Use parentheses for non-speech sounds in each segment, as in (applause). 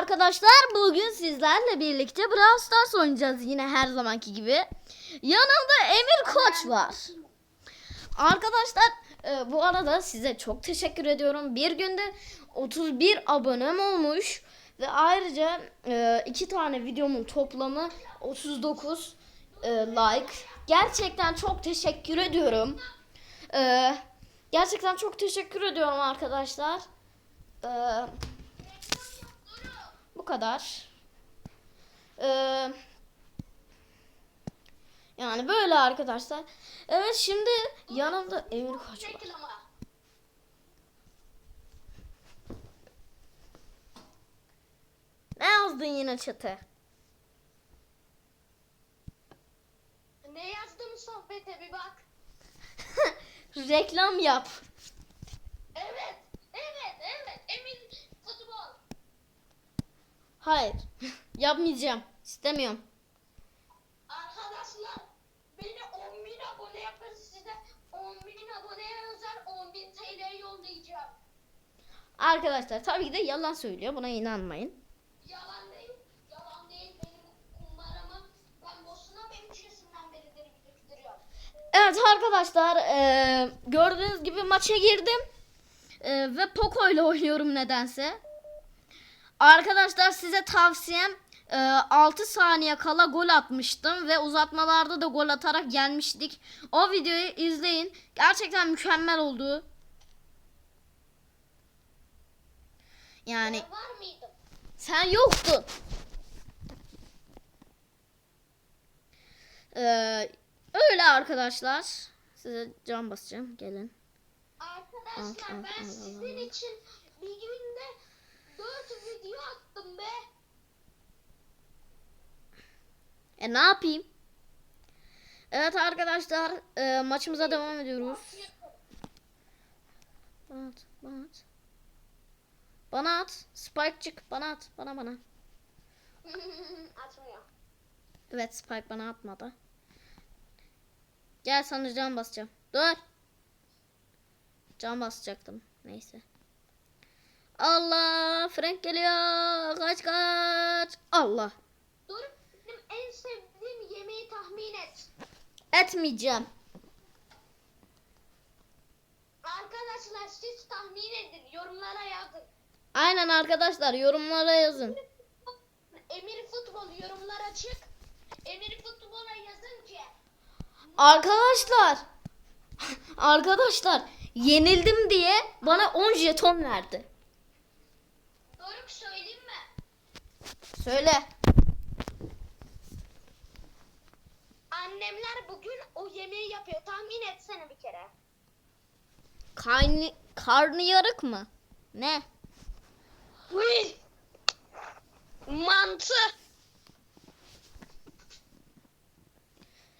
arkadaşlar bugün sizlerle birlikte Brawl Stars oynayacağız yine her zamanki gibi. Yanımda Emir Koç var. Arkadaşlar e, bu arada size çok teşekkür ediyorum. Bir günde 31 abonem olmuş ve ayrıca e, iki tane videomun toplamı 39 e, like. Gerçekten çok teşekkür ediyorum. E, gerçekten çok teşekkür ediyorum arkadaşlar. Eee bu kadar. Ee, yani böyle arkadaşlar. Evet şimdi yanımda Emir Koç var. Ne yazdın yine çete? Ne yazdım sohbete bir bak. (laughs) Reklam yap. Evet, evet, evet. Emin futbol. Hayır. Yapmayacağım. İstemiyorum. Arkadaşlar beni 10 bin abone yapın size 10 bin aboneye özel 10 bin TL yollayacağım. Arkadaşlar tabii ki de yalan söylüyor. Buna inanmayın. Yalan değil, yalan değil. Benim kumbaramı ben boşuna benim içerisinden berileri biriktiriyorum. Evet arkadaşlar eee, gördüğünüz gibi maça girdim Eee, ve Poco ile oynuyorum nedense. Arkadaşlar size tavsiyem eee, 6 saniye kala gol atmıştım ve uzatmalarda da gol atarak gelmiştik. O videoyu izleyin. Gerçekten mükemmel oldu. Yani Ben var mıydım? sen yoktun. Eee, öyle arkadaşlar. Size can basacağım. Gelin. Arkadaşlar Al, al, ben al, al, sizin al. için bir günde 4 video attım be. E ne yapayım? Evet arkadaşlar e, maçımıza devam ediyoruz. Bana at, bana at. Bana at. Spike'cık bana at. Bana bana. (laughs) Atmıyor. Evet Spike bana atmadı. Gel sana can basacağım. Dur. Can basacaktım. Neyse. Allah Frank geliyor. Kaç kaç. Allah. Dur benim en sevdiğim yemeği tahmin et. Etmeyeceğim. Arkadaşlar siz tahmin edin yorumlara yazın. Aynen arkadaşlar yorumlara yazın. Emir Futbol yorumlar açık. Emir Futbol'a yazın ki Arkadaşlar. (laughs) Arkadaşlar yenildim diye bana 10 jeton verdi. Söyle. Annemler bugün o yemeği yapıyor. Tahmin etsene bir kere. Karnı, karnı yarık mı? Ne? Mantı.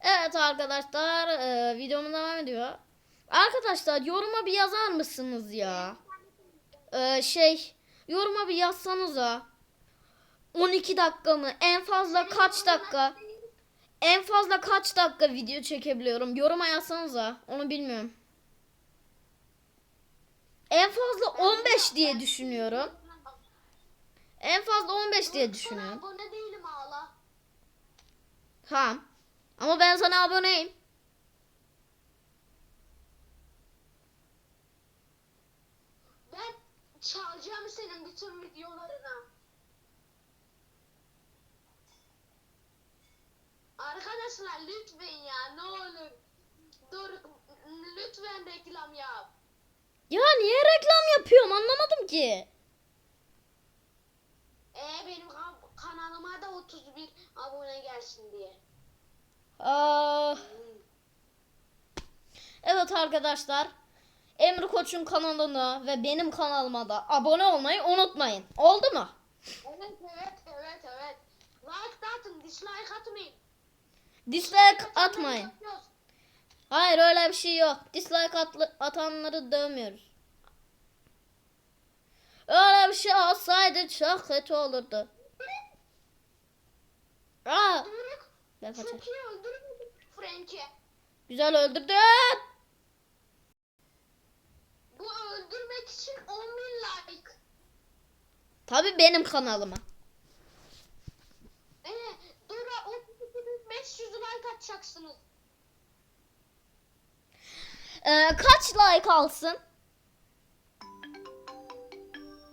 Evet arkadaşlar e, videomuz devam ediyor. Arkadaşlar yoruma bir yazar mısınız ya? E, şey yoruma bir yazsanıza. 12 dakika mı? En fazla kaç dakika? En fazla kaç dakika video çekebiliyorum? Yoruma yazsanıza. Onu bilmiyorum. En fazla 15 diye düşünüyorum. En fazla 15 diye düşünüyorum. Abone değilim ağla. Tamam. Ama ben sana aboneyim. Ben çalacağım senin bütün videolarını. Arkadaşlar lütfen ya ne olur. Dur lütfen reklam yap. Ya niye reklam yapıyorum anlamadım ki. Ee benim kan- kanalıma da 31 abone gelsin diye. Aa, evet arkadaşlar. Emre Koç'un kanalına ve benim kanalıma da abone olmayı unutmayın. Oldu mu? Evet evet evet evet. Like atın dislike atmayın. Dislike atmayın. Hayır öyle bir şey yok. Dislike atlı- atanları dövmüyoruz. Öyle bir şey olsaydı çok kötü olurdu. Aa, ben kaçar. Güzel öldürdün. Bu öldürmek için 10 bin like. Tabii benim kanalıma. Ee, dur 500 atacaksınız. Ee, kaç like alsın?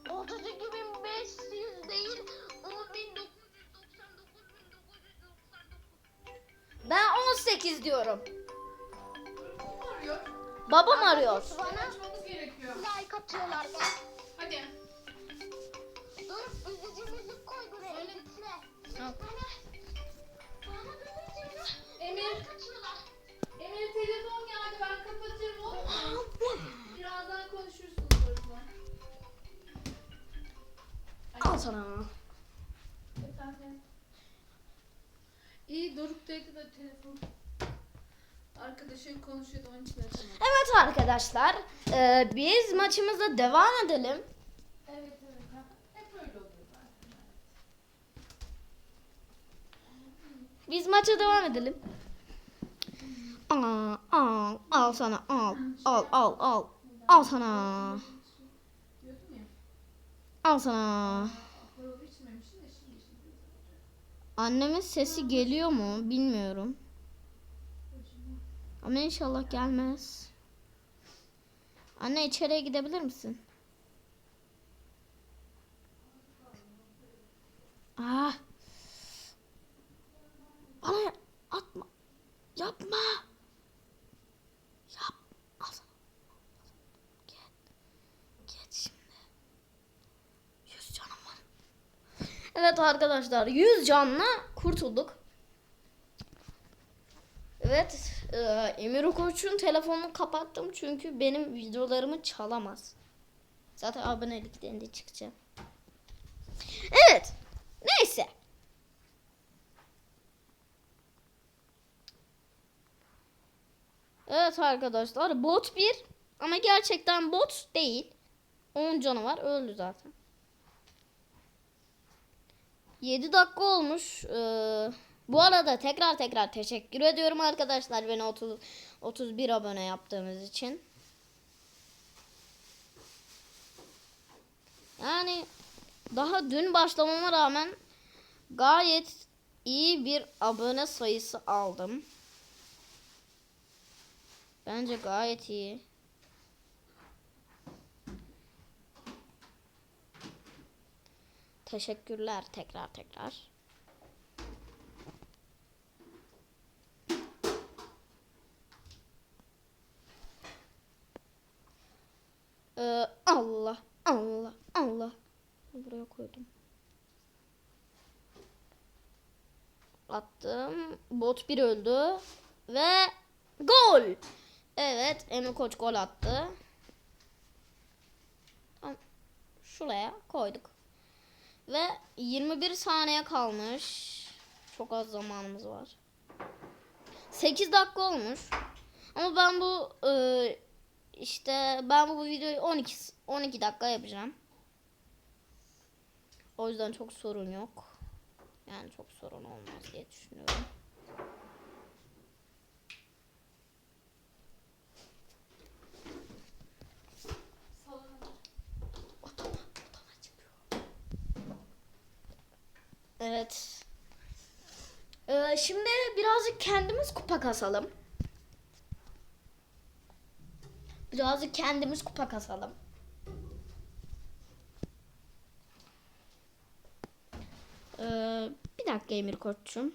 32.500 değil 10.999.999. Ben 18 diyorum. Arıyor? Babam arıyor. Bana Açmamız gerekiyor. like atıyorlar bak. Hadi. Dur üzücü müzik koy buraya Söyle. Bana, bana. Emir. Emir telefon geldi ben kapatırım olur mu? Birazdan konuşursunuz orada. Al sana. Efendim. İyi Doruk'taydı da telefon. Arkadaşım konuşuyordu onun için açamadım. Evet arkadaşlar. e, biz maçımıza devam edelim. Evet evet. ha. Hep öyle oluyor zaten. Biz maça devam edelim. Aa, al, al sana al. Al al al. Al sana. Al sana. Annemin sesi geliyor mu bilmiyorum. Ama inşallah gelmez. Anne içeriye gidebilir misin? Ah. Bana atma. Yapma. Yap. Al sana. Gel. Gel şimdi. Yüz canım var. Evet arkadaşlar 100 canla kurtulduk. Evet e, Emir Koç'un telefonunu kapattım çünkü benim videolarımı çalamaz. Zaten aboneliklerinde çıkacak. Evet. Neyse. Evet arkadaşlar bot bir ama gerçekten bot değil. 10 canı var öldü zaten. 7 dakika olmuş. Ee, bu arada tekrar tekrar teşekkür ediyorum arkadaşlar beni 30 31 abone yaptığımız için. Yani daha dün başlamama rağmen gayet iyi bir abone sayısı aldım. Bence gayet iyi. Teşekkürler tekrar tekrar. Ee, Allah Allah Allah. Buraya koydum. Attım. Bot bir öldü. Ve gol. Evet Emi Koç gol attı. Şuraya koyduk. Ve 21 saniye kalmış. Çok az zamanımız var. 8 dakika olmuş. Ama ben bu e, işte ben bu videoyu 12 12 dakika yapacağım. O yüzden çok sorun yok. Yani çok sorun olmaz diye düşünüyorum. Evet. Ee, şimdi birazcık kendimiz kupa kasalım. Birazcık kendimiz kupa kasalım. Ee, bir dakika Emir Koç'um.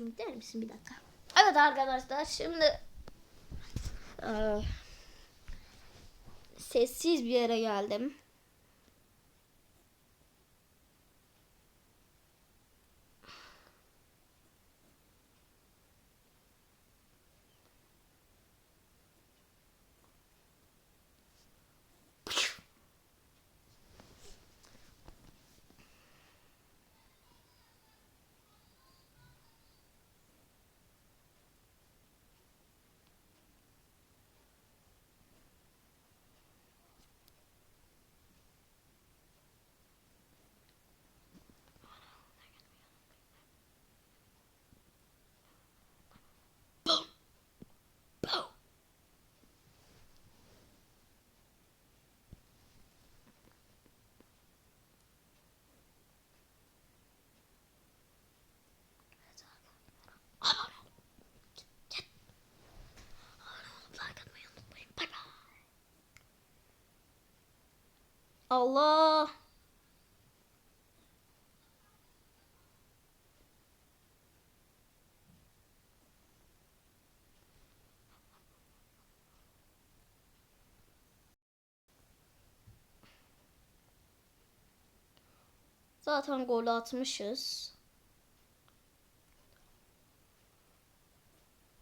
Koç'um der misin bir dakika? Evet arkadaşlar şimdi eee, sessiz bir yere geldim. Allah. Zaten gol atmışız.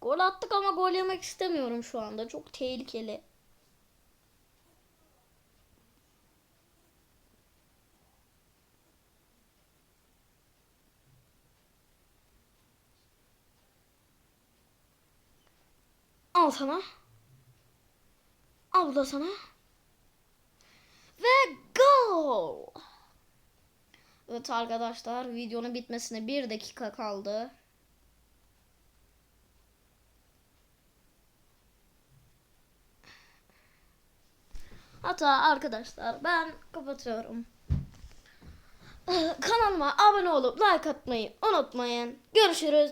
Gol attık ama gol yemek istemiyorum şu anda. Çok tehlikeli. Al sana. Da sana. Ve gol. Evet arkadaşlar videonun bitmesine bir dakika kaldı. Hatta arkadaşlar ben kapatıyorum. Kanalıma abone olup like atmayı unutmayın. Görüşürüz.